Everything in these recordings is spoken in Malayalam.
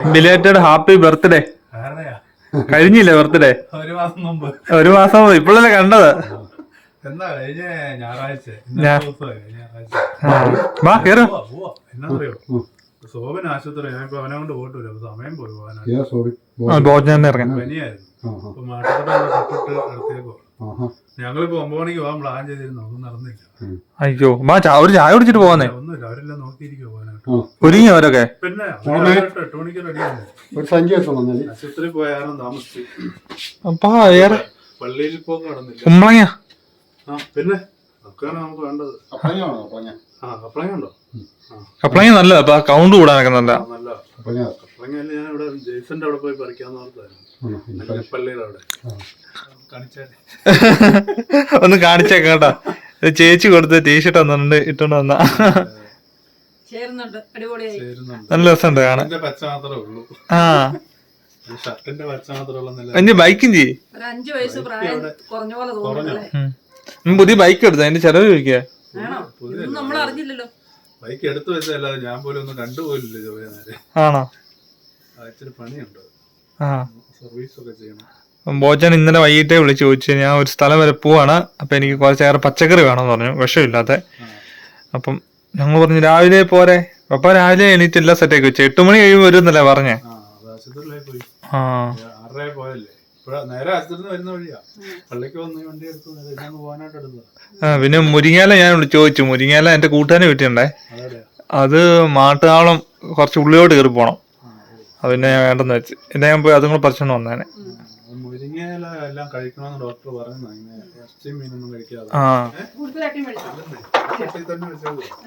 ബിലേറ്റഡ് ഹാപ്പി ബർത്ത്ഡേ കഴിഞ്ഞില്ലേ ബർത്ത്ഡേ ഒരു മാസം മുമ്പ്. ഒരു മാസം ഇപ്പോഴല്ലേ കണ്ടത്? എന്താ കഴിഞ്ഞ ഞായറാഴ്ച. ആശുപത്രി ഞാനിപ്പോ അവനെ കൊണ്ട് പോയിട്ട് വരും അപ്പൊ സമയം പോയി പോകാനാ ഏതാ സോറി ആ, ഭോജനം ഇറങ്ങാം. പനിയായിരുന്നു. അപ്പൊ മാട്ടത്തോടെ അടുത്തേക്കോ ഞങ്ങളിപ്പോ ഒമ്പത് മണിക്ക് പോകാൻ പ്ലാൻ ചെയ്തിരുന്നു. ഒന്നും നടന്നില്ല. അയ്യോ ചാ- ഒരു ചായ കുടിച്ചിട്ട് പോവാന്നേ. ഒന്നുമില്ല. അവരെല്ലാം നോക്കിയിരിക്കുവോ പോകാനായിട്ട്. ഒരുങ്ങി അവരൊക്കെ. പിന്നെ പോണേ. അവർ എട്ട് മണിക്ക് റെഡിയാണ് ഒരു സഞ്ചി എത്തണം എന്നാൽ ആശുപത്രി പോയാലും താമസിച്ചു. അപ്പാ വേറെ പള്ളിയിൽ പോകാൻ കടന്നില്ല കുമ്പളങ്ങ. ആ പിന്നെ അതൊക്കെയാണ് നമുക്ക് വേണ്ടത്. അപ്പഴാണോ അപ്പഴ ആ കപ്പളങ്ങ ഉണ്ടോ? കപ്പളങ്ങ നല്ലതാ അപ്പൊ കൗണ്ട് കൂടാനൊക്കെ നല്ല ആ, നല്ല കപ്പളങ്ങ ഞാൻ ഇവിടെ ജെയ്സന്റെ അവിടെ പോയി പറിക്കാന്ന് ഓർത്തായിരുന്നു ഒന്ന് കാണിച്ചേ കേട്ടോ. ചേച്ചി കൊടുത്ത ടീഷർട്ട് വന്നിട്ടുണ്ട് ഇട്ടോണ്ട് വന്ന. നല്ല രസമുണ്ട് കാണാൻ. പച്ച മാത്രമേ ഉള്ളൂ. ആ. ഈ പച്ച മാത്രമേ ഉള്ളൂ എന്നല്ല എന്റെ ബൈക്കും ചെയ്യ്. അഞ്ചു പുതിയ ബൈക്ക് എടുത്തു അതിന്റെ ചെലവ് ചോദിക്കുക ആണോ? നമ്മൾ അറിഞ്ഞില്ലല്ലോ. ബൈക്ക് എടുത്തു വെച്ചല്ലാതെ ഞാൻ പോലും ഒന്നും കണ്ടുപോലില്ല ആണോ? പണിയുണ്ട്. ആ. ബോച്ചൻ ഇന്നലെ വൈകിട്ടേ വിളിച്ച് ചോദിച്ചു ഞാൻ ഒരു സ്ഥലം വരെ പോവാണ്. അപ്പൊ എനിക്ക് കുറച്ചേറെ പച്ചക്കറി വേണമെന്ന് പറഞ്ഞു. വിഷമില്ലാത്ത. അപ്പം ഞങ്ങൾ പറഞ്ഞു രാവിലെ പോരെ. അപ്പൊ രാവിലെ എണീറ്റ് എല്ലാം സെറ്റാക്കി വെച്ചു. എട്ട് മണി കഴിയുമ്പോൾ വരുന്നല്ലേ പറഞ്ഞേ? ആ പിന്നെ മുരിങ്ങാല ഞാൻ വിളിച്ചു ചോദിച്ചു. മുരിങ്ങാല എന്റെ കൂട്ടുകാരനെ വീട്ടിലുണ്ടേ. അത് മാട്ടുകാളം കുറച്ച് ഉള്ളിലോട്ട് കയറി പോണം. അത് പിന്നെ ഞാൻ വേണ്ടെന്ന് വെച്ച്. എന്നെ ഞാൻ പോയി അതും കൂടെ പറിച്ചോണ്ട് വന്നേനെ. മുരിങ്ങയില എല്ലാം കഴിക്കണമെന്ന് ഡോക്ടർ പറയുന്നു. ഇറച്ചി മീനൊന്നും കഴിക്കാതെ. ആ.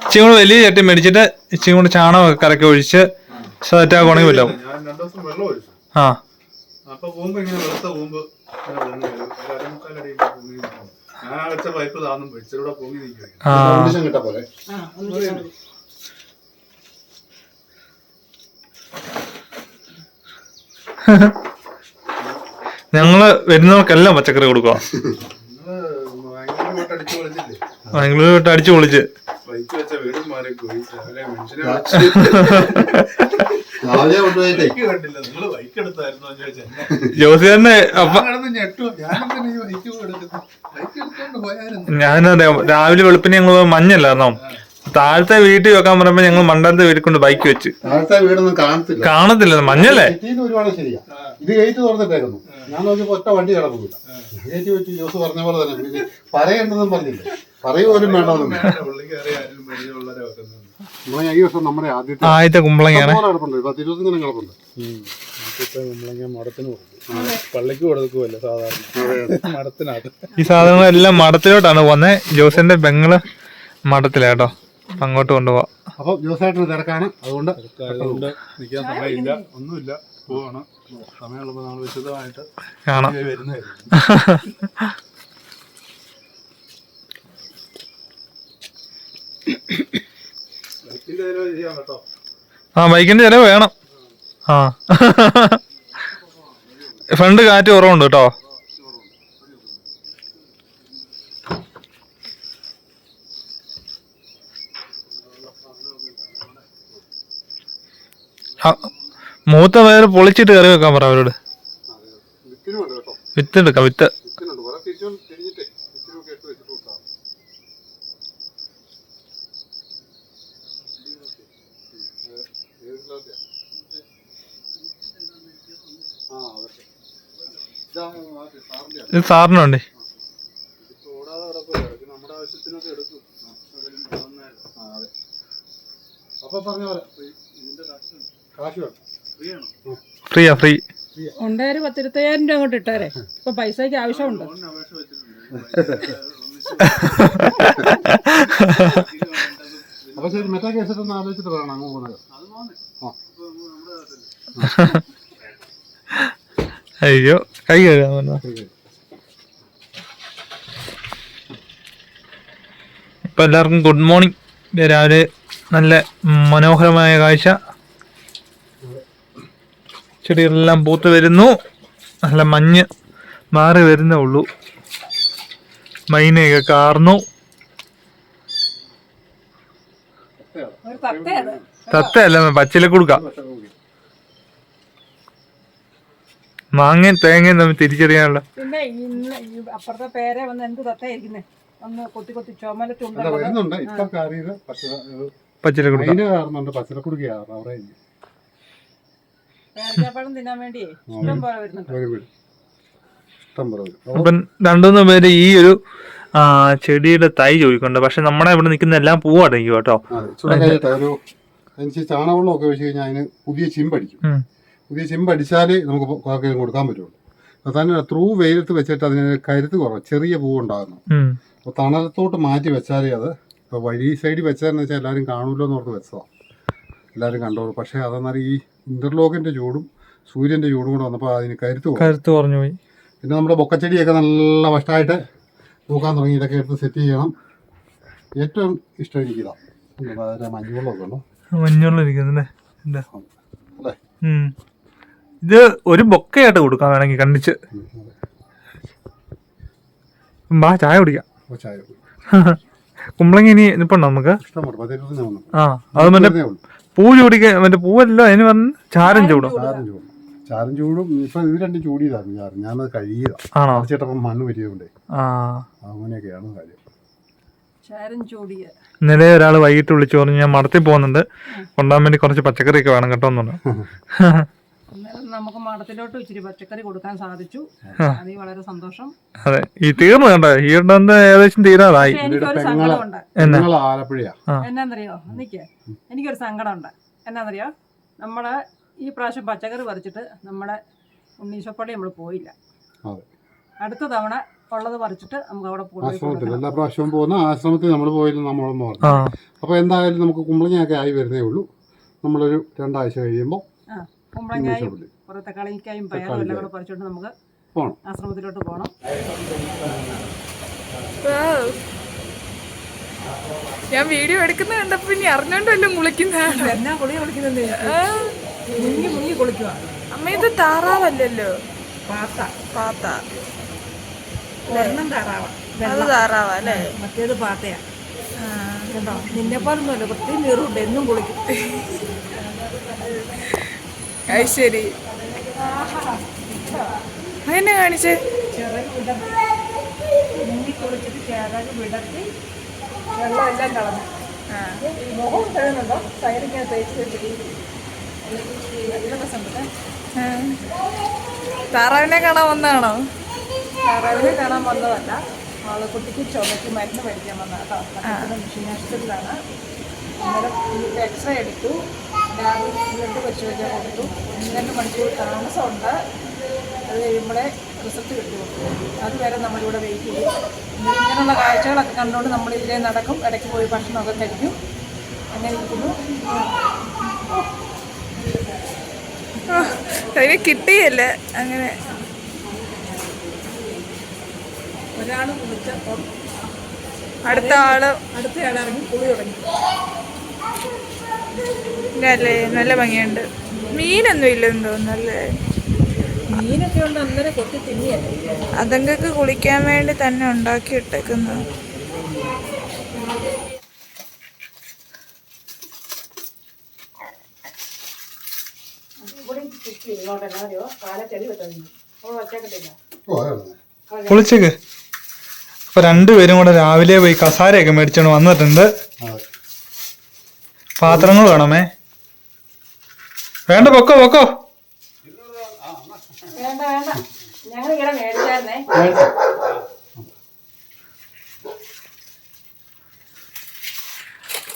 ഇച്ചിരി കൂടെ വലിയ ചട്ടി മേടിച്ചിട്ട് ഇച്ചിരി കൂടെ ചാണകം കരക്കി ഒഴിച്ച് സെറ്റാക്കുവാണെങ്കിൽ വല്ലോ ഞാൻ രണ്ടു ദിവസം വെള്ളം ഒഴിച്ചു. ആ. അപ്പൊ കൂമ്പ് ഇങ്ങനെ വെളുത്ത കൂമ്പ്. ഇങ്ങനെ പൊങ്ങി വരും. ഒരു അരമുക്കാലടി ഇങ്ങനെ പൊങ്ങി നിൽക്കും. ഞാൻ ആ വെച്ച പൈപ്പ് താന്നും പൊങ്ങി നിൽക്കും. ആ. കണ്ടീഷൻ കിട്ടാ പോലെ ആ ഒന്ന് ഞങ്ങൾ വരുന്നവർക്കെല്ലാം പച്ചക്കറി കൊടുക്കുക ബാംഗ്ലൂർ തൊട്ട് അടിച്ചു പൊളിച്ച്. ബൈക്ക് വെച്ച വീടും മാറിപ്പോയി രാവിലെ വെളുപ്പിനെ ഞങ്ങൾ മഞ്ഞല്ലായിരുന്നോ താഴത്തെ വീട്ടിൽ വെക്കാൻ പറയുമ്പോ ഞങ്ങൾ മണ്ടത്തെ വീട്ടിൽ കൊണ്ട് ബൈക്ക് വെച്ച്. താഴത്തെ വീടൊന്നും കാണത്തില്ല. കാണത്തില്ല മഞ്ഞല്ലേ? സിറ്റിയിൽ ഒരുപാട് ശരിയാ. ഇത് ഗേറ്റ് തുറന്നിട്ടേക്കുന്നു. ഞാൻ നോക്കിയപ്പോ ഒറ്റ വണ്ടി കിടക്കുന്നില്ല ഗേറ്റ് വെച്ച് ജോസ് പറഞ്ഞ പോലെ തന്നെ. ഇത് പറയണ്ടെന്നും പറഞ്ഞില്ലേ. പറയൂ പോലും വേണ്ടതെന്നും പുള്ളിക്ക് അറിയാം ആരും പരിചയമുള്ളവരെ വെക്കുന്നത് നമ്മളെ ഈ വർഷം നമ്മുടെ ആദ്യത്തെ ആദ്യത്തെ കുമ്പളങ്ങയാണ്. കിടപ്പുണ്ട്. പത്ത് ഇരുപത്തിങ്ങനെ കിടപ്പുണ്ട്. പള്ളിക്ക് കൊടുക്കുമല്ലോ സാധാരണ? ഈ സാധനങ്ങളെല്ലാം മഠത്തിലോട്ടാണ് പോന്നെ. ജോസിന്റെ ബംഗൾ മഠത്തിലാട്ടോ അങ്ങോട്ട് കൊണ്ടുപോവാം. അപ്പൊ ജോസായിട്ട് തിരക്കാണ് അതുകൊണ്ട് അതുകൊണ്ട് നിൽക്കാൻ സമയമില്ല. ഒന്നുമില്ല. പോവാണ്. സമയമുള്ളപ്പോൾ നമ്മൾ വിശദമായിട്ട് കാണാം. വരുന്നതായിരുന്നു ആ ബൈക്കിന്റെ ചിലവ് വേണം. ആ. ഫ്രണ്ട് കാറ്റ് കുറവുണ്ട് കേട്ടോ. മൂത്ത വയർ പൊളിച്ചിട്ട് കറി വെക്കാൻ പറ അവരോട്. വിത്ത് എടുക്കാം വിത്ത്. ഇത് കുറെ തിരിച്ചു തിരിഞ്ഞിട്ടേ വിത്തിനൊക്കെ ഇട്ട് വെച്ചിട്ട് കൊടുത്താൽ ആ അതൊക്കെ ഇതാ ആദ്യം സാറിന്റെ ഇത് സാറിനുണ്ട് ഇപ്പൊ ഓടാതെ കിടക്കുമല്ലോ ഇത് നമ്മുടെ ആവശ്യത്തിനൊക്കെ എടുക്കും ആ അതെ അപ്പൊ പറഞ്ഞ പോലെ ഇതിന്റെ കാശ് കാശ് വേണം ഫ്രീ ആണോ ഫ്രീയാ ഫ്രീ. ഉണ്ടായൊരു പത്തിരുപത്തയ്യായിരം രൂപ അങ്ങോട്ട് ഇട്ടേരെ. ഇപ്പൊ പൈസക്ക് ആവശ്യമുണ്ട്. അപ്പൊ ശരി മറ്റേ ആലോചിച്ചിട്ട് അങ്ങ് പോകുന്നത്. അയ്യോ കൈ കഴുകാൻ ഇപ്പൊ എല്ലാവർക്കും ഗുഡ് മോർണിംഗ്. രാവിലെ നല്ല മനോഹരമായ കാഴ്ച. ചെടികളെല്ലാം പൂത്ത് വരുന്നു. നല്ല മഞ്ഞ് മാറി വരുന്നേ ഉള്ളൂ. മൈനയൊക്കെ കാർന്നു. തത്തയല്ല പച്ചില കൊടുക്ക മാങ്ങയും തേങ്ങയും തമ്മിൽ തിരിച്ചറിയാനുള്ള പിന്നെ ഇന്ന് അപ്പുറത്തെ പേരെ വന്ന് എന്ത് ഒന്ന് കൊത്തി കൊത്തി ചുമല അല്ല ചുണ്ടത് വരുന്നുണ്ട്. ഇപ്പൊ കറിയത് പച്ച പച്ചിലക്കുടുക്ക അതിന് കാരണമുണ്ട് പച്ചലക്കുടുക്ക് കാരണം അവിടെ ഇല്ല. പേരക്കാപ്പഴം തിന്നാൻ വേണ്ടിയേ ഇഷ്ടം പോലെ വരുന്നുണ്ട്. അപ്പൊ രണ്ടുമൂന്ന് പേര് ഈ ഒരു ചെടിയുടെ തൈ ചോദിക്കുന്നുണ്ട്. പക്ഷെ നമ്മുടെ ഇവിടെ നിൽക്കുന്ന എല്ലാം പൂവടങ്ങിക്കും കേട്ടോ. ചാണകവെള്ളമൊക്കെ ഒഴിച്ച് കഴിഞ്ഞാൽ അതിന് പുതിയ ചിമ്പടിക്കും പുതിയ ചിമ്പടിച്ചാലേ നമുക്ക് കാക്കയും കൊടുക്കാൻ പറ്റുള്ളൂ. അപ്പൊ തന്നെ ത്രൂ വെയിലത്ത് വെച്ചിട്ട് അതിന് കരുത്ത് കുറവ് ചെറിയ പൂവ് ഉണ്ടാകുന്നു. അപ്പൊ അപ്പോൾ തണലത്തോട്ട് മാറ്റി വെച്ചാലേ അത് ഇപ്പോൾ വഴി സൈഡിൽ വെച്ചതെന്ന് വെച്ചാൽ എല്ലാവരും കാണുമല്ലോ എന്ന് ഓർത്ത് വെച്ചതാണ് എല്ലാവരും കണ്ടോളൂ. പക്ഷേ അതെന്നാൽ ഈ ഇന്റർലോക്കിന്റെ ചൂടും സൂര്യന്റെ ചൂടും കൂടെ വന്നപ്പോൾ അതിന് കരുത്ത് കരുത്ത് കുറഞ്ഞു പോയി. പിന്നെ നമ്മുടെ ബൊക്കച്ചെടിയൊക്കെ നല്ല വഷ്ടായിട്ട് നോക്കാൻ തുടങ്ങി. ഇതൊക്കെ എടുത്ത് സെറ്റ് ചെയ്യണം. ഏറ്റവും ഇഷ്ടം എനിക്കിതാണ് മഞ്ഞുവെള്ളമൊക്കെ ഉണ്ടോ? എന്താ അല്ലേ? ഇത്. ഒരു ബൊക്കയായിട്ട് കൊടുക്കാൻ വേണമെങ്കിൽ കണ്ടിച്ച്. ബാ ചായ കുടിക്കാം. കുമ്പളങ്ങ ഇനി നിപ്പുണ്ടോ നമുക്ക്? ആ അത് മറ്റേ പൂ ചൂടിക്കാൻ മറ്റേ പൂവല്ലോ അതിന് പറഞ്ഞ് ചാരം ചൂടും. ചാരം ചൂടും. ചാരം ചൂടും. ഇപ്പൊ ഇത് രണ്ടും ചൂടിയതാണ് ചാരം. ഞാനത് കഴുകിയതാണ് ആണോ? ചേട്ടപ്പം മണ്ണ് പറ്റിയതുകൊണ്ടേ ആ. അങ്ങനെയൊക്കെയാണ് കാര്യം. ചാരം ചൂടിയ. ഇന്നലെ ഒരാൾ വൈകിട്ട് വിളിച്ചു പറഞ്ഞു ഞാൻ മടത്തിൽ പോകുന്നുണ്ട്. കൊണ്ടുപോകാൻ വേണ്ടി കുറച്ച് പച്ചക്കറിയൊക്കെ വേണം കേട്ടോ എന്നുണ്ട് അന്നേരം നമുക്ക് മഠത്തിലോട്ട് ഇച്ചിരി പച്ചക്കറി കൊടുക്കാൻ സാധിച്ചു. അതിൽ വളരെ സന്തോഷം. അതെ ഈ തീർന്നു കണ്ടോ? ഈ ഇടന്ന് ഏകദേശം തീരാറായി. എനിക്കൊരു സങ്കടമുണ്ട്. എന്നാ? നിങ്ങൾ ആലപ്പുഴയാ. എന്നാന്നറിയോ? നിക്ക്. എനിക്കൊരു സങ്കടമുണ്ട്. എന്നാന്നറിയോ? നമ്മൾ ഈ പ്രാവശ്യം പച്ചക്കറി പറിച്ചിട്ട് നമ്മുടെ ഉണ്ണീശപ്പള്ളി നമ്മൾ പോയില്ല. അതെ. അടുത്ത തവണ ഉള്ളത് പറിച്ചിട്ട് നമുക്ക് അവിടെ പോകാം ആശ്രമത്തിൽ. എല്ലാ പ്രാവശ്യവും പോകുന്ന ആശ്രമത്തിൽ നമ്മൾ പോയില്ല നമ്മളൊന്നും പറഞ്ഞു അപ്പോൾ എന്തായാലും നമുക്ക് കുമ്പളങ്ങയൊക്കെ ആയി വരുന്നേ ഉള്ളൂ. നമ്മളൊരു രണ്ടാഴ്ച കഴിയുമ്പോൾ കുമ്പളങ്ങായും കുറെ തക്കാളിക്കായും പയറും എല്ലാം കൂടെ പറിച്ചോണ്ട് നമുക്ക് പോണം. ആശ്രമത്തിലോട്ട് പോകണം ഞാൻ വീഡിയോ എടുക്കുന്ന കണ്ടപ്പോ ഇനി അറിഞ്ഞോണ്ടല്ലോ മുളിക്കുന്നതാണ് എന്നാ കുളി കുളിക്കുന്നത്? മുങ്ങി മുങ്ങി കുളിക്കുക അമ്മ ഇത് താറാവല്ലല്ലോ? പാത്ത. പാത്ത. ഒരെണ്ണം താറാവ. അത് താറാവാ അല്ലേ? മറ്റേത് പാത്തയാ. കേട്ടോ? നിന്നെ പോലൊന്നുമല്ലോ പ്രത്യേകം നീറുണ്ട് എന്നും കുളിക്കും. അത് ശരി. അതെന്നെ കാണിച്ചേ? വെള്ളമെല്ലാം കളഞ്ഞു. മുഖം സൈഡിങ്ങനെ തേച്ച്. താറാവിനെ കാണാൻ വന്നതാണോ? താറാവിനെ കാണാൻ വന്നതല്ല. ആൾ കുട്ടിക്ക് ചുമക്ക് മരുന്ന് മേടിക്കാൻ വന്നതാണ് കേട്ടോ. മെഷീൻ ആശുപത്രിയിലാണ് അന്നേരം എക്സ്റേ എടുത്തു. രാവിലെ ബ്ലഡ് പരിശോധിക്കാൻ കൊടുത്തു. രണ്ട് മണിക്കൂർ താമസമുണ്ട്. അത് കഴിയുമ്പോഴേ റിസൾട്ട് കിട്ടുള്ളൂ അതുവരെ നമ്മളിവിടെ വെയിറ്റ് ചെയ്യും ഇങ്ങനെയുള്ള കാഴ്ചകളൊക്കെ കണ്ടുകൊണ്ട് നമ്മൾ ഇതിലേ നടക്കും. ഇടയ്ക്ക് പോയി ഭക്ഷണമൊക്കെ കഴിക്കും. അങ്ങനെ ഇരിക്കുന്നു. കൈ കിട്ടിയല്ലേ? അങ്ങനെ. ഒരാൾ കുളിച്ചപ്പം അടുത്ത ആൾ അടുത്തയാൾ ഇറങ്ങി കുളി തുടങ്ങി. അല്ലേ നല്ല ഭംഗിയുണ്ട്. മീനൊന്നും ഇല്ലെന്ന് തോന്നുന്നല്ലേ മീനൊക്കെ ഉണ്ട് അന്നേരം കൊത്തി തിന്നിയല്ലേ? അതങ്ങൾക്ക് കുളിക്കാൻ വേണ്ടി തന്നെ ഉണ്ടാക്കി ഇട്ടേക്കുന്നു. ഇവിടെ ചുറ്റി ഇങ്ങോട്ട് എന്നാ കാലെ ചെടി വെക്കുന്നു അപ്പോൾ വച്ചേക്കത്തില്ല ഓ അതാണ് കുളിച്ചേക്ക്. അപ്പൊ രണ്ടുപേരും കൂടെ രാവിലെ പോയി കസാരയൊക്കെ മേടിച്ചോണ്ട് വന്നിട്ടുണ്ട്. പാത്രങ്ങൾ വേണമേ. വേണ്ട പൊക്കോ പൊക്കോ. വേണ്ട വേണ്ട. ഞങ്ങൾ ഇവിടെ മേടിച്ചായിരുന്നേ. മേടിച്ചോ?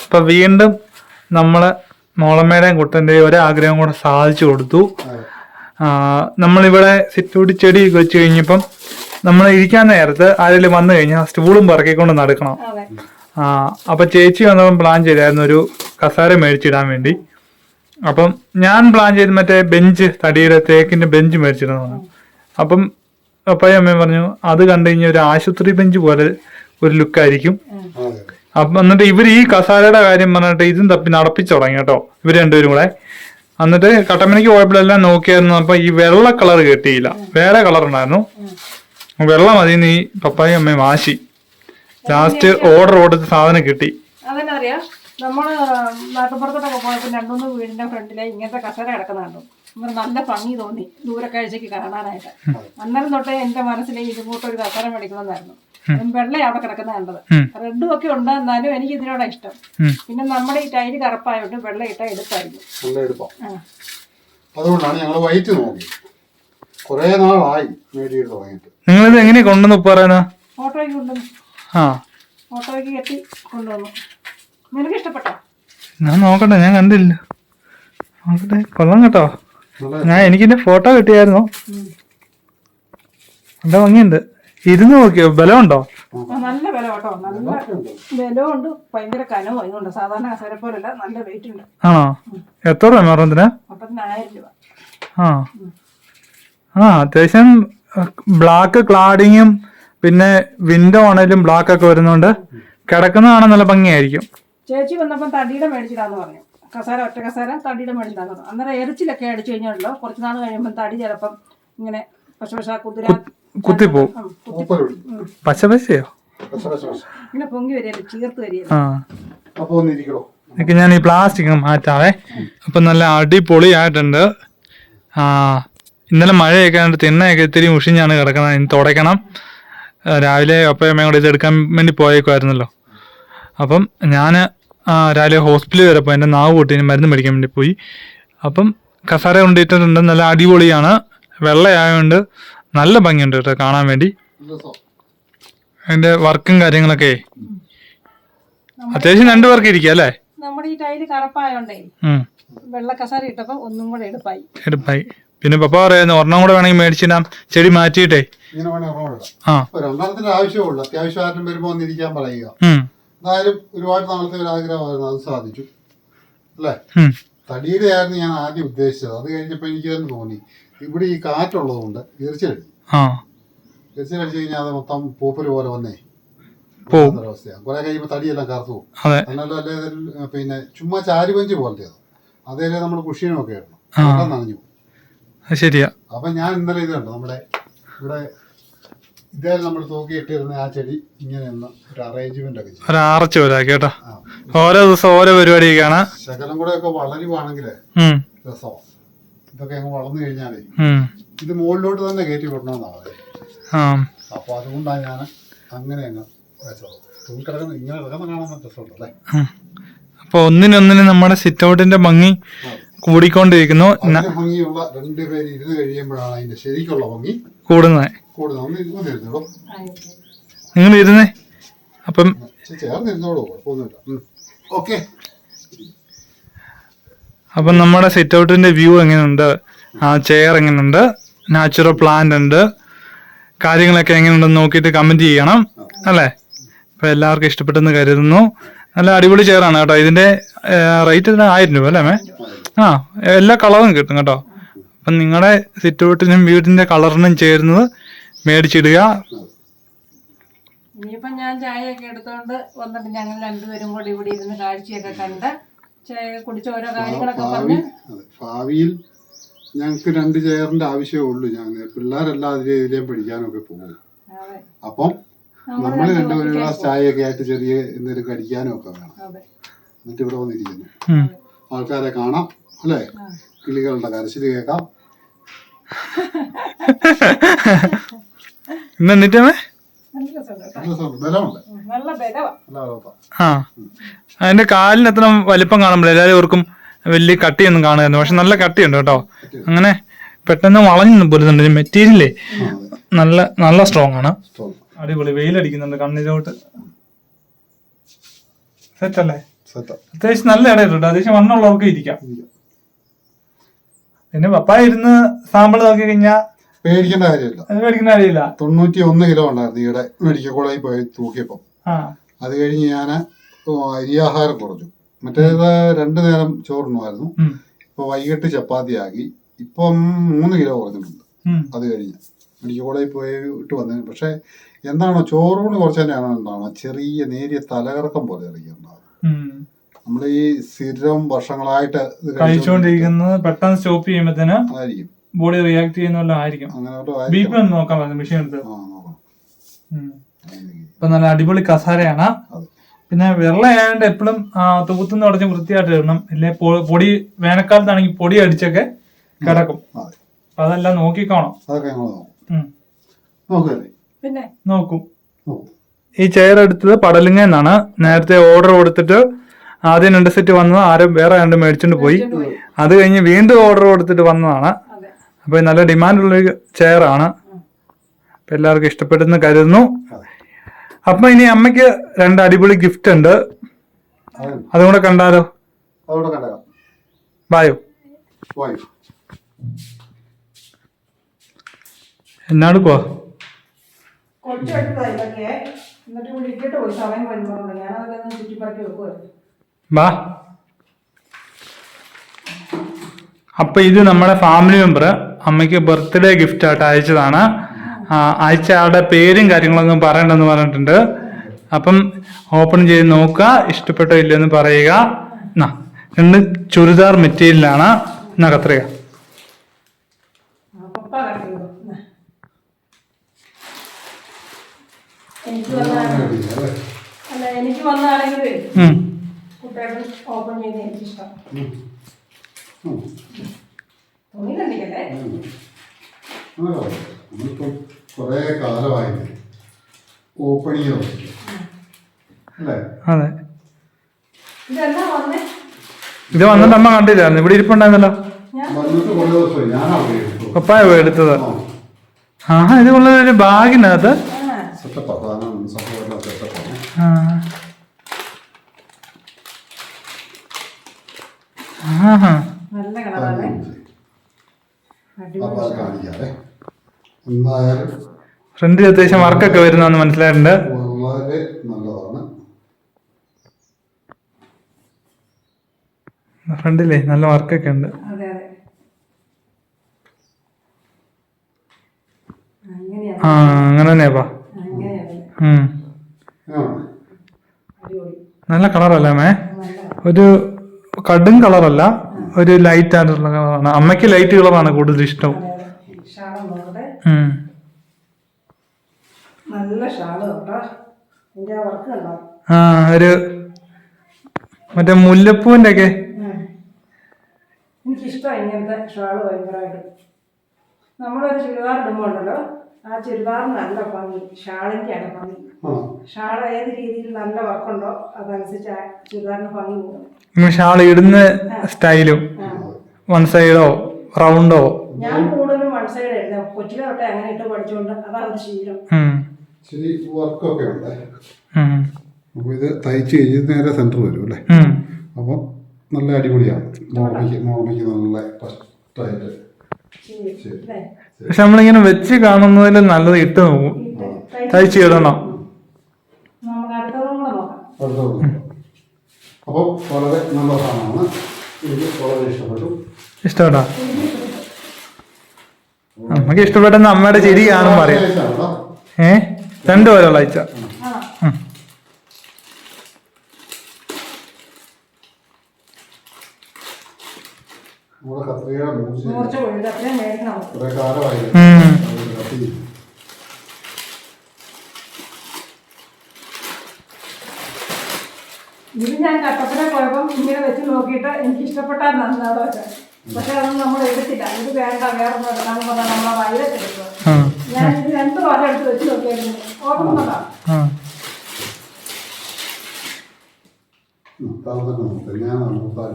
അപ്പൊ വീണ്ടും നമ്മൾ മോളമ്മയുടെയും കുട്ടന്റെയും ഒരാഗ്രഹം കൂടെ സാധിച്ചു കൊടുത്തു. നമ്മളിവിടെ സിറ്റൂട്ടി ചെടി വെച്ച് കഴിഞ്ഞപ്പം നമ്മൾ ഇരിക്കാൻ നേരത്ത് ആരെങ്കിലും വന്നു കഴിഞ്ഞാൽ സ്റ്റൂളും പറക്കിക്കൊണ്ട് നടക്കണം. ആ അപ്പൊ ചേച്ചി വന്നപ്പം പ്ലാൻ ചെയ്തായിരുന്നു ഒരു കസാര മേടിച്ചിടാൻ വേണ്ടി. അപ്പം ഞാൻ പ്ലാൻ ചെയ്ത് മറ്റേ ബെഞ്ച് തടിയുടെ തേക്കിന്റെ ബെഞ്ച് മേടിച്ചിടുന്നതാണ് അപ്പം അപ്പയും അമ്മയും പറഞ്ഞു അത് കണ്ടു കഴിഞ്ഞാൽ ഒരു ആശുപത്രി ബെഞ്ച് പോലെ ഒരു ലുക്കായിരിക്കും അപ്പം എന്നിട്ട് ഇവർ ഈ കസാരയുടെ കാര്യം പറഞ്ഞിട്ട് ഇതും തപ്പി നടപ്പിച്ചു തുടങ്ങി കേട്ടോ ഇവർ രണ്ടുപേരും കൂടെ. എന്നിട്ട് കട്ടപ്പനയ്ക്ക് പോയപ്പോഴെല്ലാം നോക്കിയായിരുന്നു അപ്പൊ ഈ വെള്ള കളർ കിട്ടിയില്ല. വേറെ കളർ ഉണ്ടായിരുന്നു. വെള്ള മതി നീ പപ്പായും അമ്മയും വാശി. ലാസ്റ്റ് ഓർഡർ കൊടുത്ത് സാധനം കിട്ടി. നമ്മൾ നാട്ടുപുറത്തോട്ടൊക്കെ പോയപ്പോൾ രണ്ടുമൂന്ന് വീടിന്റെ ഫ്രണ്ടിലെ ഇങ്ങനത്തെ കസേര കിടക്കുന്ന കണ്ടു നല്ല ഭംഗി തോന്നി. ദൂരക്കാഴ്ചക്ക് കാണാനായിട്ട്. അന്നേരം തൊട്ടേ എന്റെ മനസ്സിൽ ഇതുകൂട്ട് കസേര കസര മേടിക്കണമെന്നായിരുന്നു. വെള്ള അവിടെ കിടക്കുന്ന കണ്ടത്. റെഡും ഒക്കെ ഉണ്ട് എന്നാലും എനിക്ക് ഇതിനോട് ഇഷ്ടം. പിന്നെ നമ്മുടെ ഈ ടൈൽ കറുപ്പായോണ്ട് വെള്ള ഇട്ട എടുത്തായിരുന്നു. അതുകൊണ്ടാണ് ഞങ്ങൾ വൈറ്റ് നോക്കി. കുറേ നാളായി മേടിയിട്ട് തുടങ്ങിയിട്ട്. നിങ്ങളിത് എങ്ങനെ കൊണ്ടുവന്ന് പറയാനാ ഓട്ടോയ്ക്ക് കൊണ്ടുവന്നു. ആ. ഓട്ടോയ്ക്ക് കെട്ടി കൊണ്ടുവന്നു. നിനക്ക് ഇഷ്ടപ്പെട്ടോ ഞാൻ നോക്കട്ടെ ഞാൻ കണ്ടില്ല. നോക്കട്ടെ. കൊള്ളാം കേട്ടോ. ഞാൻ എനിക്കിന്റെ ഫോട്ടോ കിട്ടിയായിരുന്നു? നല്ല ഭംഗിയുണ്ട്? ഇരുന്ന് നോക്കിയോ? ബലമുണ്ടോ? നല്ല ബലം കേട്ടോ നല്ല ബലമുണ്ട്. ഭയങ്കര കനവും സാധാരണ കസേര പോലല്ല നല്ല വെയിറ്റ് ഉണ്ട്. ആണോ? എത്ര രൂപ രൂപ. ആ. ആ അത്യാവശ്യം ബ്ലാക്ക് ക്ലാഡിങ്ങും പിന്നെ വിൻഡോ ആണെങ്കിലും ബ്ലാക്ക് ഒക്കെ വരുന്നുണ്ട് കിടക്കുന്നതാണ് നല്ല ഭംഗിയായിരിക്കും. ചേച്ചി വന്നപ്പം തടിയുടെ മേടിച്ചിടാന്ന് പറഞ്ഞു. കസാര ഒറ്റ കസാര തടിയുടെ മേടിച്ചിടാന്ന് പറഞ്ഞു. അന്നേരം എറിച്ചിലൊക്കെ അടിച്ചു കഴിഞ്ഞാണല്ലോ കുറച്ച് നാൾ കഴിയുമ്പോൾ തടി ചിലപ്പം ഇങ്ങനെ പശ പശ കുതിര കുത്തിപ്പോവും. ഇങ്ങനെ പൊങ്ങി വരികയല്ലേ ചീർത്ത് വരികയല്ലേ. അപ്പോൾ ഒന്നിരിക്കണോ ഞാൻ ഈ പ്ലാസ്റ്റിക് മാറ്റാവേ. അപ്പം നല്ല അടിപൊളിയായിട്ടുണ്ട്. ആ ഇന്നലെ മഴയൊക്കെ ആയിട്ട് തിണ്ണയൊക്കെ ഇത്തിരി മുഷിഞ്ഞാണ് കിടക്കുന്നത്. ഇനി തുടയ്ക്കണം. രാവിലെ ഒപ്പയമ്മയും കൂടെ ഇത് എടുക്കാൻ വേണ്ടി പോയേക്കുമായിരുന്നല്ലോ അപ്പം ഞാൻ രാവിലെ ഹോസ്പിറ്റലിൽ വരെ പോയി. എന്റെ നാവ് പൊട്ടി മരുന്ന് മേടിക്കാൻ വേണ്ടി പോയി. അപ്പം കസാര കൊണ്ടിട്ടുണ്ട് നല്ല അടിപൊളിയാണ്. വെള്ളയായതുകൊണ്ട് നല്ല ഭംഗിയുണ്ട് കേട്ടോ കാണാൻ വേണ്ടി. അതിന്റെ വർക്കും കാര്യങ്ങളൊക്കെ. അത്യാവശ്യം രണ്ടു പേർക്ക് ഇരിക്കുക അല്ലേ? നമ്മുടെ ഈ ടൈൽ കറുപ്പായോണ്ടേ വെള്ള കസാര ഒന്നും കൂടെ എടുപ്പായി. എടുപ്പായി. പിന്നെ പപ്പ പറയുന്നു ഒരെണ്ണം കൂടെ വേണമെങ്കിൽ മേടിച്ചിടാം ചെടി മാറ്റിയിട്ടേ. ആ. ആവശ്യമുള്ളൂ അത്യാവശ്യം ആരും വരുമ്പോ ഒന്നിരിക്കാൻ പറയുക. എന്തായാലും ഒരുപാട് നാളത്തെ ഒരു ആഗ്രഹമായിരുന്നു. അത് സാധിച്ചു. അല്ലേ. തടിയുടെ ആയിരുന്നു ഞാൻ ആദ്യം ഉദ്ദേശിച്ചത്. അത് കഴിഞ്ഞപ്പോൾ എനിക്ക് തന്നെ തോന്നി. ഇവിടെ ഈ കാറ്റുള്ളതുകൊണ്ട് എറിച്ചിലടി ആ. എറിച്ചിലടിച്ചു കഴിഞ്ഞാൽ അത് മൊത്തം പൂപ്പൽ പോലെ വന്നേ. അവസ്ഥയാണ് കുറെ കഴിയുമ്പോൾ തടിയെല്ലാം കറുത്തു പോകും. അതെ. എന്നല്ല അല്ലേ പിന്നെ ചുമ്മാ ചാരുപഞ്ച് പോലത്തെ അതേ. നമ്മൾ കുഷീനൊക്കെ ഇടണം. നനഞ്ഞു ശരിയാ. അപ്പൊ ഞാൻ ഇന്നലെ ഇത് കണ്ടു. നമ്മുടെ ഇവിടെ ഇതേ നമ്മൾ തൂക്കിയിട്ടിരുന്ന ആ ചെടി ഇങ്ങനെ ഒന്ന് ഒരു അറേഞ്ച്മെന്റ് ഒക്കെ ചെയ്യും ഒരു ആറച്ച് പോലെ കേട്ടോ. ആ. ഓരോ ദിവസം ഓരോ പരിപാടിയൊക്കെയാണ്. ശകലം കൂടെ ഒക്കെ വളരുവാണെങ്കിൽ ഉം, രസമാണ് ഇതൊക്കെ അങ്ങ് വളർന്നു കഴിഞ്ഞാലേ ഉം, ഇത് മുകളിലോട്ട് തന്നെ കയറ്റി വിടണമെന്നാണ് പറയുന്നത് ആ. അപ്പൊ അതുകൊണ്ടാണ് ഞാൻ അങ്ങനെ അങ്ങ് വെച്ചത്. തൂക്കിടക്കുന്ന ഇങ്ങനെ കിടക്കുന്ന കാണാൻ രസമുണ്ടല്ലേ അപ്പോൾ ഒന്നിനൊന്നിന് നമ്മുടെ സിറ്റ് ഔട്ടിന്റെ ഭംഗി കൂടിക്കൊണ്ടിരിക്കുന്നു. ന- അതിന് ഭംഗിയുള്ള രണ്ടുപേര് ഇരുന്ന് കഴിയുമ്പോഴാണ് അതിന്റെ ശരിക്കുള്ള ഭംഗി കൂടുന്നത്. നിങ്ങൾ ഇരുന്നേ അപ്പം അപ്പം നമ്മുടെ സിറ്റ് ഔട്ടിന്റെ വ്യൂ എങ്ങനെയുണ്ട്? ആ ചെയർ എങ്ങനെയുണ്ട്? നാച്ചുറൽ പ്ലാന്റ് ഉണ്ട്. കാര്യങ്ങളൊക്കെ എങ്ങനെയുണ്ടെന്ന് നോക്കിയിട്ട് കമന്റ് ചെയ്യണം അല്ലേ? അപ്പം എല്ലാവർക്കും ഇഷ്ടപ്പെട്ടെന്ന് കരുതുന്നു. നല്ല അടിപൊളി ചെയറാണ് കേട്ടോ. ഇതിന്റെ റേറ്റ് ഇതിന് ആയിരം രൂപ അല്ലേ മേ ആ എല്ലാ കളറും കിട്ടും കേട്ടോ. അപ്പം നിങ്ങളുടെ സിറ്റ് ഔട്ടിനും വീടിന്റെ കളറിനും ചേരുന്നത് മേടിച്ചിടുക. ഇനിയിപ്പം ഞാൻ ചായയൊക്കെ എടുത്തോണ്ട് വന്നിട്ട് ഞങ്ങൾ രണ്ടുപേരും കൂടി ഇവിടെ ഇരുന്ന് കാഴ്ചയൊക്കെ കണ്ട് ചായ കുടിച്ച ഓരോ കാര്യങ്ങളൊക്കെ ഭാവി പറഞ്ഞ് അതെ ഭാവിയിൽ ഞങ്ങൾക്ക് രണ്ട് ചെയറിന്റെ ആവശ്യമേ ഉള്ളൂ. ഞാൻ പിള്ളേരെല്ലാം അതിലെ ഇതിലേം പഠിക്കാനൊക്കെ പോകും. അതെ. അപ്പം നമ്മൾ രണ്ടുപേരും ഒരു ഗ്ലാസ് ചായയൊക്കെ ആയിട്ട് ചെറിയ എന്തെങ്കിലും കടിക്കാനും ഒക്കെ വേണം. അതെ. എന്നിട്ട് ഇവിടെ വന്നിരിക്കുന്നു. ഉം. ആൾക്കാരെ കാണാം അല്ലേ? കിളികളുടെ കരച്ചിൽ കേൾക്കാം. ഇന്ന് ആ. അതിന്റെ കാലിന് എത്ര വലിപ്പം കാണുമ്പോൾ എല്ലാവരും ഓർക്കും വലിയ കട്ടിയൊന്നും കാണുന്നു പക്ഷെ നല്ല കട്ടിയുണ്ട് കേട്ടോ. അങ്ങനെ പെട്ടെന്ന് വളഞ്ഞു പോരുന്നുണ്ട് മെറ്റീരിയലേ നല്ല നല്ല സ്ട്രോങ് ആണ്. അടിപൊളി. വെയിലടിക്കുന്നുണ്ട് കണ്ണിലോട്ട്. സെറ്റ് അല്ലേ? സെറ്റാ അത്യാവശ്യം നല്ല ഇടയിട്ടുണ്ട് കേട്ടോ അത്യാവശ്യം വണ്ണമുള്ളവർക്ക് ഇരിക്കാം. പിന്നെ പപ്പായ ഇരുന്ന് സാമ്പിൾ നോക്കി കഴിഞ്ഞാൽ പേടിക്കേണ്ട കാര്യമില്ല. അത് മേടിക്കുന്ന കാര്യമില്ല. തൊണ്ണൂറ്റി ഒന്ന് കിലോ ഉണ്ടായിരുന്നു ഈയിടെ മെഡിക്കൽ കോളേജിൽ പോയി തൂക്കിയപ്പോൾ ആ. അത് കഴിഞ്ഞ് ഞാൻ അരിയാഹാരം കുറച്ചു. മറ്റേത് രണ്ടു നേരം ചോറുണ്ണുമായിരുന്നു ഉം, ഇപ്പൊ വൈകിട്ട് ചപ്പാത്തിയാക്കി. ഇപ്പം മൂന്ന് കിലോ കുറഞ്ഞിട്ടുണ്ട്. ഉം. അത് കഴിഞ്ഞ് മെഡിക്കൽ കോളേജിൽ പോയിട്ട് വന്നതിന്. പക്ഷേ എന്താണോ ചോറൂണ് കുറച്ച് തന്നെയാണോ എന്താണോ ചെറിയ നേരിയ തലകറക്കം പോലെ ഇറങ്ങിയിട്ടുണ്ടാവും ഉം. നമ്മൾ ഈ സ്ഥിരം വർഷങ്ങളായിട്ട് ഇത് കഴിച്ചുകൊണ്ടിരിക്കുന്നത് പെട്ടെന്ന് സ്റ്റോപ്പ് ചെയ്യുമ്പോഴത്തേന് ആയിരിക്കും. ബോഡി റിയാക്ട് ചെയ്യുന്ന ആയിരിക്കും. ബി. പി ഒന്ന് നോക്കാൻ പറഞ്ഞു മെഷീൻ എടുത്ത്. ഇപ്പൊ നല്ല അടിപൊളി കസാരയാണ്. പിന്നെ വെള്ളമായതുകൊണ്ട് എപ്പോഴും തൂത്തുനിന്ന് ഉടച്ച് വൃത്തിയായിട്ട് ഇടണം. ഇല്ലേ പൊടി വേനൽക്കാലത്താണെങ്കിൽ പൊടി അടിച്ചൊക്കെ കിടക്കും. അതെല്ലാം നോക്കിക്കോണം. പിന്നെ? നോക്കും. നോക്കും. ഈ ചെയർ എടുത്തത് പടലിങ്ങ എന്നാണ് നേരത്തെ ഓർഡർ കൊടുത്തിട്ട് ആദ്യം രണ്ട് സെറ്റ് വന്നത് ആരും വേറെ രണ്ട് മേടിച്ചോണ്ട് പോയി. അത് കഴിഞ്ഞ് വീണ്ടും ഓർഡർ കൊടുത്തിട്ട് വന്നതാണ്. അതെ അപ്പൊ നല്ല ഡിമാൻഡുള്ളൊരു ചെയറാണ്. അപ്പം എല്ലാവർക്കും ഇഷ്ടപ്പെടുന്ന കരുതുന്നു. അപ്പം ഇനി അമ്മയ്ക്ക് രണ്ട് അടിപൊളി ഗിഫ്റ്റ് ഉണ്ട്. അതുകൂടെ അതും കൂടെ കണ്ടാലോ? അതോടെ കണ്ടേക്കാം. ബായോ. എന്നാണ് പോ അപ്പൊ ഇത് നമ്മുടെ ഫാമിലി മെമ്പർ അമ്മയ്ക്ക് ബർത്ത്ഡേ ഗിഫ്റ്റ് ആയിട്ട് അയച്ചതാണ്. അയച്ച ആളുടെ പേരും കാര്യങ്ങളൊന്നും പറയണ്ടെന്ന് പറഞ്ഞിട്ടുണ്ട്. അപ്പം ഓപ്പൺ ചെയ്ത് നോക്കുക ഇഷ്ടപ്പെട്ടോ ഇല്ലെന്ന് പറയുക. എന്നാ രണ്ട് ചുരിദാർ മെറ്റീരിയലാണ് എന്നാ കത്രിക എനിക്ക്. കുട്ടികൾ ഓപ്പൺ ചെയ്ത് എനിക്കിഷ്ടം. നമ്മളിപ്പം കുറേ കാലമായി ഓപ്പണിയോ അല്ലേ? അതെ. ഇതെല്ലാം വന്നേ? ഇത് വന്നിട്ട് അമ്മ കണ്ടില്ലായിരുന്നു. ഇവിടെ ഇരിപ്പുണ്ടായിരുന്നല്ലോ. വന്നിട്ട് കുറേ ദിവസമായി. ഞാൻ അവിടെ എടുത്തു പപ്പായ പോയി എടുത്തത്. ആഹാ ഇത് കൊള്ളൊരു ബാഗിനകത്ത്. ആ. സെറ്റപ്പ് അതാണ് സംഭവം സെറ്റപ്പാണ് ആ. ആഹാ. നല്ല കളറാണ് അപ്പോൾ അത് കാണിക്കാതെ എന്തായാലും ഫ്രണ്ടിൽ അത്യാവശ്യം വർക്കൊക്കെ വരുന്നതെന്ന് മനസ്സിലായിട്ടുണ്ട്. വളരെ നല്ലതാണ്. ഫ്രണ്ടിലേ നല്ല വർക്കൊക്കെ ഉണ്ട്. അതെ അതെ. ആ അങ്ങനെ തന്നെയാപ്പാ നല്ല കളറല്ല മേ ഒരു കടും കളറല്ല ഒരു ലൈറ്റ് ആയിട്ടുള്ള കളറാണ്. അമ്മയ്ക്ക് ലൈറ്റ് കളറാണ് കൂടുതൽ ഇഷ്ടം അതെ അതെ ഷാളം നോക്കട്ടെ ഉം. നല്ല ഷാൾ കേട്ടോ. ആ വർക്ക് കണ്ടോ? ആ ഒരു മറ്റേ മുല്ലപ്പൂവിന്റെ ഒക്കെ. എനിക്കിഷ്ടമാണ് ഇങ്ങനത്തെ ഷാൾ ഭയങ്കരമായിട്ട് നമ്മളൊരു ചുരിദാർ ഇടുമ്പോൾ ഉണ്ടല്ലോ ആ ചുരിദാറിന് നല്ല ഭംഗി ഷാളിന്റെയാണ് ഭംഗി. ആ. ഷാൾ ഏത് രീതിയിൽ നല്ല വർക്കുണ്ടോ അതനുസരിച്ച് ആ ചുരിദാറിന് ഭംഗി കൂടും. ഷാൾ ഇടുന്ന സ്റ്റൈലും വൺ സൈഡോ റൗണ്ടോ ഞാൻ വൺ സൈഡ് എഴുതാം കൊച്ചിലെ തൊട്ടേ അങ്ങനെ ഇട്ട് പഠിച്ചുകൊണ്ട് അതാണ് ഒരു ശീലം. ശരി വർക്കൊക്കെ ഉണ്ട്. അപ്പോൾ ഇത് തയ്ച്ച് കഴിഞ്ഞ് നേരെ സെന്റർ വരും അല്ലേ? അപ്പൊ അപ്പോൾ നല്ല അടിപൊളിയാണ്. മോർണിക്ക് മോർണിക്ക് നല്ല ഫസ്റ്റായിട്ട്? പക്ഷെ നമ്മളിങ്ങനെ വെച്ച് കാണുന്നതിൽ നല്ലത് ഇട്ട് നോക്കും. തയ്ച്ച് ഇടണം. നമുക്ക് അടുത്തതും കൂടെ നോക്കാം. അടുത്തത് അപ്പോൾ വളരെ നല്ല സാധനമാണ് എനിക്ക് വളരെ ഇഷ്ടപ്പെട്ടു. ഇഷ്ടപ്പെട്ടോ. നമുക്ക് ഇഷ്ടപ്പെട്ടെന്ന് അമ്മയുടെ ചിരി കാണും പറയാം. ഏ? രണ്ടു പേരുള്ള അയച്ച ഇത് ഞാൻ കട്ടപ്പന കുഴപ്പം ഇങ്ങനെ വെച്ച് നോക്കിയിട്ട് എനിക്ക് ഇഷ്ടപ്പെട്ടാൽ നന്നാവാ പക്ഷെ അതൊന്നും നമ്മൾ എടുത്തില്ല. ഇത് വേണ്ട വേറൊന്നും എടുക്കാന്ന് പറഞ്ഞാൽ നമ്മളെ വയലത്തെടുക്കുക ഞാൻ ഇത് രണ്ട് വാരം എടുത്ത് വെച്ച് നോക്കിയായിരുന്നു. ഓർമ്മതാ ആ. താൻ തന്നെ നോക്കാം ഞാൻ നോക്കാൻ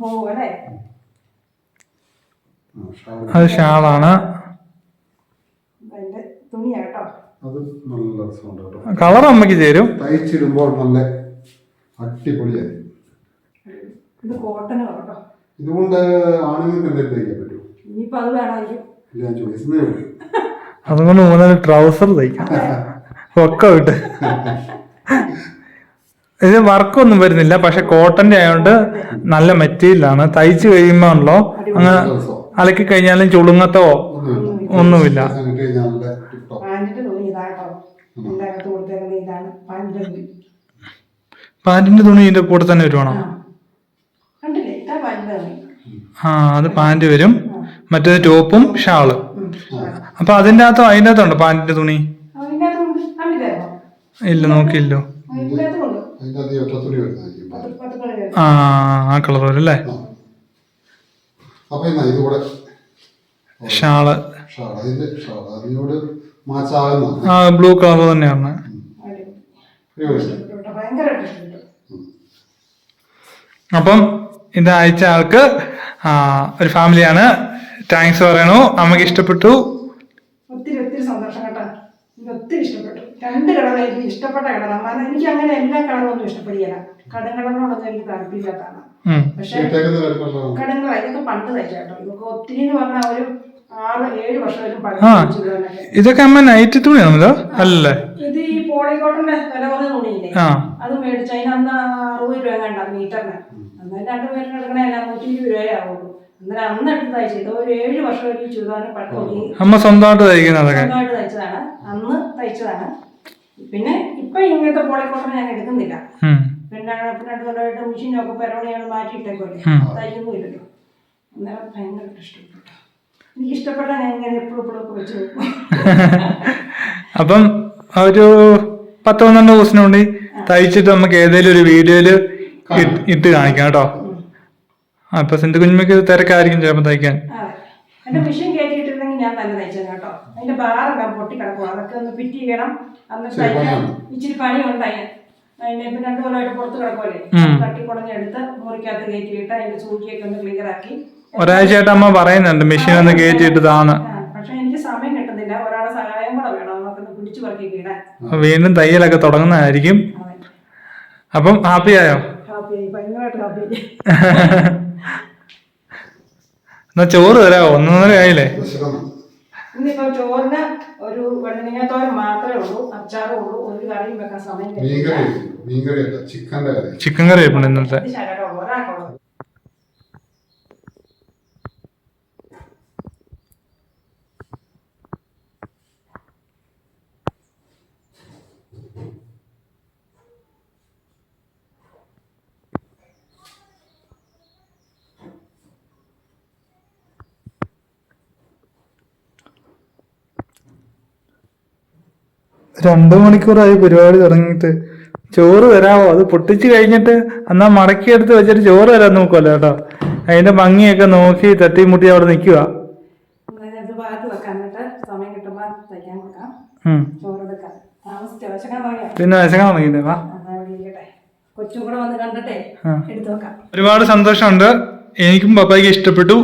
പോകും അല്ലേ? അത് ഷാളാണ്. കളർ അമ്മയ്ക്ക് ചേരും. തയ്ച്ചിടുമ്പോൾ നല്ല അടിപൊളിയായി ഇത് കോട്ടന് കേട്ടോ ഇതുകൊണ്ട് ആണുങ്ങൾക്ക് എന്തെങ്കിലും തയ്ക്കാൻ പറ്റുമോ? ഇനിയിപ്പോൾ അത് വേണമായിരിക്കും. ഇല്ല ഞാൻ ചോദിച്ചതേ ഉള്ളൂ. അതുകൊണ്ട് മൂന്നാൽ ട്രൗസർ തയ്ക്കാം. ഒക്കെ വിട്ട്. ഇത് വർക്കൊന്നും വരുന്നില്ല പക്ഷെ കോട്ടന്റെ ആയതുകൊണ്ട് നല്ല മെറ്റീരിയലാണ് തയ്ച്ചു കഴിയുമ്പോ ഉണ്ടല്ലോ അങ്ങ് അലക്കി കഴിഞ്ഞാലും ചുളുങ്ങത്തോ ഒന്നുമില്ല. പാന്റിന്റെ തുണി ഇതിന്റെ കൂടെ തന്നെ വരുവാണോ ആ കണ്ടില്ലേ ഇതാ പാന്റിന്റെ തുണി ആ അത് പാന്റ് വരും. മറ്റേത് ടോപ്പും ഷാൾ. അപ്പൊ അതിന്റെ അകത്തോ അതിന്റെ അകത്തുണ്ടോ പാന്റിന്റെ തുണി? ഇല്ല നോക്കിയില്ലോ. ആ ആ കളർ വരും അല്ലേ ഷാൾ. ആ ബ്ലൂ കളർ തന്നെയാണ്. അപ്പം ഇത് അയച്ച ആൾക്ക് ഒരു ഫാമിലിയാണ്. താങ്ക്സ് പറയണു. അമ്മയ്ക്ക് ഇഷ്ടപ്പെട്ടു? ഒത്തിരി ഒത്തിരി സന്തോഷം കേട്ടോ. എനിക്ക് ഒത്തിരി ഇഷ്ടപ്പെട്ടു. രണ്ട് കളർ എനിക്ക് ഇഷ്ടപ്പെട്ട കളറാണ് കാരണം എനിക്ക് അങ്ങനെ എല്ലാ കളറും ഒന്നും ഇഷ്ടപ്പെടുകയില്ല കടങ്ങളോടൊന്നും എനിക്ക് താല്പര്യമില്ലാത്തതാണ്. പക്ഷേ പക്ഷെ ഇട്ടേക്കുന്ന കരിപ്പുള്ളതാണ് കടം കളർ ഇതൊക്കെ പണ്ട് തയ്ച്ച ഇതൊക്കെ ഒത്തിരി എന്ന് പറഞ്ഞാൽ ഒരു ആറ് ഏഴ് വർഷം ആ. ഇതൊക്കെ അമ്മ നൈറ്റ് തുണിയാണല്ലോ അല്ലേ? ഇത് ഈ പോളിക്കോട്ടന്റെ വില കുറഞ്ഞ തുണിയില്ലേ? ആ. അത് മേടിച്ചു അതിന് അന്ന് അറുപത് രൂപ കണ്ട മീറ്ററിന്. അന്നേരം രണ്ടു പേരിന് എടുക്കണ എല്ലാം നൂറ്റി ഇരുപത് രൂപയേ ആവുള്ളൂ. അന്നേരം അന്ന് എടുത്ത് തയ്ച്ചത് ഒരു ഏഴ് വർഷം ഒരു ചുരിദാറിന് പട്ട് അമ്മ സ്വന്തമായിട്ട് സ്വന്തമായിട്ട് തയ്ച്ചതാണ്. അന്ന് തയ്ച്ചതാണ്. പിന്നെ ഇപ്പൊ ഇങ്ങനത്തെ പോളിക്കോട്ടർ ഞാൻ എടുക്കുന്നില്ല. പിന്നെ രണ്ട് കൊല്ലമായിട്ട് മെഷീനൊക്കെ മാറ്റി മാറ്റിയിട്ടേക്കല്ലേ തയ്ക്കുന്നു തയ്ക്കുന്നില്ലല്ലോ അന്നേരം ഭയങ്കര ഇഷ്ടപ്പെട്ടു എനിക്ക് ഇഷ്ടപ്പെട്ട ഞാൻ ഇങ്ങനെ എപ്പോഴും എപ്പോഴും ഒക്കെ വെച്ച് വെക്കും. അപ്പം ഒരു പത്ത് പന്ത്രണ്ട് ദിവസത്തിനുള്ളിൽ തയ്ച്ചിട്ട് നമുക്ക് ഏതെങ്കിലും ഒരു വീഡിയോയിൽ ഇട്ട് കാണിക്കാം കേട്ടോ. അപ്പൊ സിന്ധു കുഞ്ഞുമ്മക്ക് തിരക്കായിരിക്കും ചിലപ്പോൾ തയ്ക്കാൻ. അതെ. എന്റെ മെഷീൻ കയറ്റിയിട്ടിരുന്നെങ്കിൽ ഞാൻ തന്നെ തയ്ച്ചത് കേട്ടോ. അതിന്റെ ബാറെല്ലാം പൊട്ടി കിടക്കും അതൊക്കെ ഒന്ന് ഫിറ്റ് ചെയ്യണം. എന്നിട്ട് ഇച്ചിരി തയ്ക്കാൻ പണിയുണ്ട്. ഇച്ചിരി പണിയുണ്ട് അതിന് അതിന്റെ ഇപ്പൊ രണ്ടു കൊല്ലമായിട്ട് പുറത്ത് കിടക്കുമല്ലേ ഉം. തട്ടിക്കുടഞ്ഞെടുത്ത് മുറിക്കകത്ത് കയറ്റിയിട്ട് അതിന്റെ സൂചിയൊക്കെ ഒന്ന് ക്ലിയർ ആക്കി. ഒരാഴ്ചയായിട്ട് അമ്മ പറയുന്നുണ്ട് മെഷീൻ ഒന്ന് കയറ്റിയിട്ട് താന്ന്. പക്ഷെ എനിക്ക് സമയം കിട്ടുന്നില്ല. ഒരാളെ സഹായം കൂടെ വേണം. പിടിച്ചു പറക്കി വീണ്ടും തയ്യലൊക്കെ തുടങ്ങുന്നതായിരിക്കും. അപ്പം ഹാപ്പി ആയോ? ഹാപ്പിയായി ഭയങ്കരമായിട്ട് ഹാപ്പിയായി എന്നാ ചോറ് തരാമോ ഒന്നൊന്നര ആയില്ലേ? ഇന്നിപ്പോ ചോറിന് ഒരു വെള്ളനിങ്ങത്തോരൻ മാത്രമേ ഉള്ളൂ അച്ചാറും ഉള്ളൂ ഒരു കറിയും വെക്കാൻ സമയം ചിക്കന്റെ കറി. ചിക്കൻ കറി ഇന്നത്തെ ഇന്നലത്തെ. രണ്ടു മണിക്കൂറായി പരിപാടി തുടങ്ങിയിട്ട്. ചോറ് തരാമോ അത് പൊട്ടിച്ചു കഴിഞ്ഞിട്ട് എന്നാ മടക്കി എടുത്ത് വെച്ചിട്ട് ചോറ് തരാൻ നോക്കുമല്ലോ കേട്ടോ. അതിന്റെ ഭംഗിയൊക്കെ നോക്കി തട്ടിമുട്ടി അവിടെ നിൽക്കുക പിന്നെ വിശക്കാൻ തുടങ്ങിയില്ലേ? വാ. ഒരുപാട് സന്തോഷമുണ്ട്. എനിക്കും പപ്പായ്ക്ക് ഇഷ്ടപ്പെട്ടു.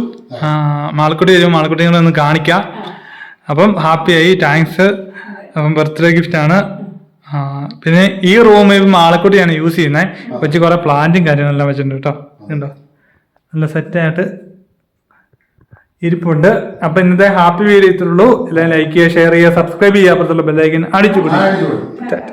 മാളക്കുട്ടി വരും മാളക്കുട്ടി കൂടെ ഒന്ന് കാണിക്കാം. അപ്പം ഹാപ്പിയായി. താങ്ക്സ് അപ്പം ബർത്ത്ഡേ ഗിഫ്റ്റ് ആണ്. പിന്നെ ഈ റൂം റൂമിൽ മാളക്കുട്ടിയാണ് യൂസ് ചെയ്യുന്നത് വെച്ച് കുറെ പ്ലാന്റും കാര്യങ്ങളെല്ലാം വെച്ചിട്ടുണ്ട് കേട്ടോ ഉണ്ടോ നല്ല സെറ്റായിട്ട് ഇരിപ്പുണ്ട്. അപ്പൊ ഇന്നത്തെ ഹാപ്പി വീഡിയോ ഇത്രയുള്ളൂ എല്ലാം ലൈക്ക് ചെയ്യുക ഷെയർ ചെയ്യുക സബ്സ്ക്രൈബ് ചെയ്യുക. അപ്പുറത്തുള്ള ബെല്ലൈക്കൻ അടിച്ചു. ടാറ്റ.